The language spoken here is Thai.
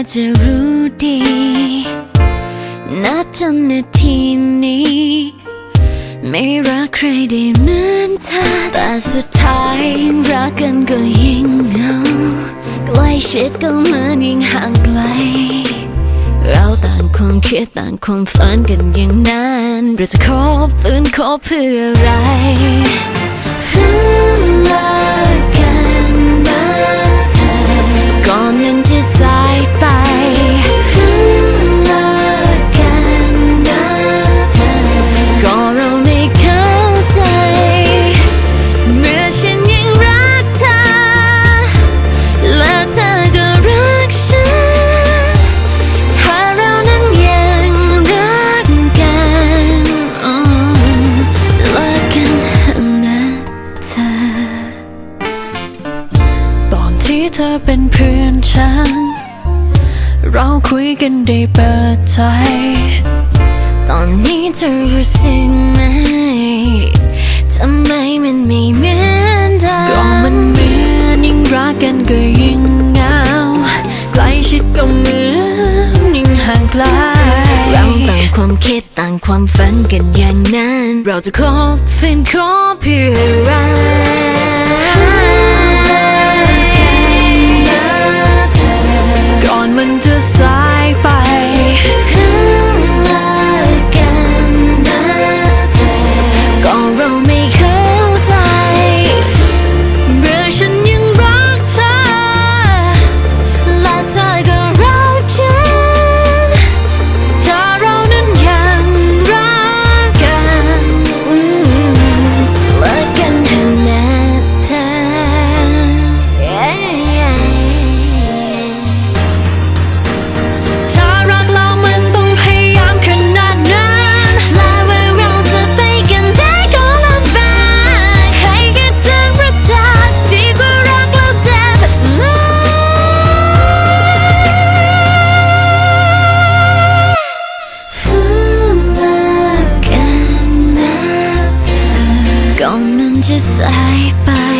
น่าจะรู้ดีนับจนนาทีนี้ ไม่รักใครได้เหมือนเธอ แต่สุดท้ายรักกันก็ยิ่งเหงาใกล้ชิดก็เหมือนยิ่งห่างไกล เราต่างความคิดต่างความฝันกันอย่างนั้นเราจะขอฝืนขอเพื่ออะไรเลิ นที่เธอเป็นเพื่อนฉัน เราคุยกันได้เปิดใจ ตอนนี้เธอรู้สึกไหมทำไมมันไม่เหมือนเดิก็มันเหมือนยิ่งรักกันก็ยิ่งเหงาใกล้ชิดก็เหมือนยิ่งห่างไกลเราต่างความคิดต่างความฝันกันอย่างนั้น เราจะขอฝืนขอเพื่อ กันน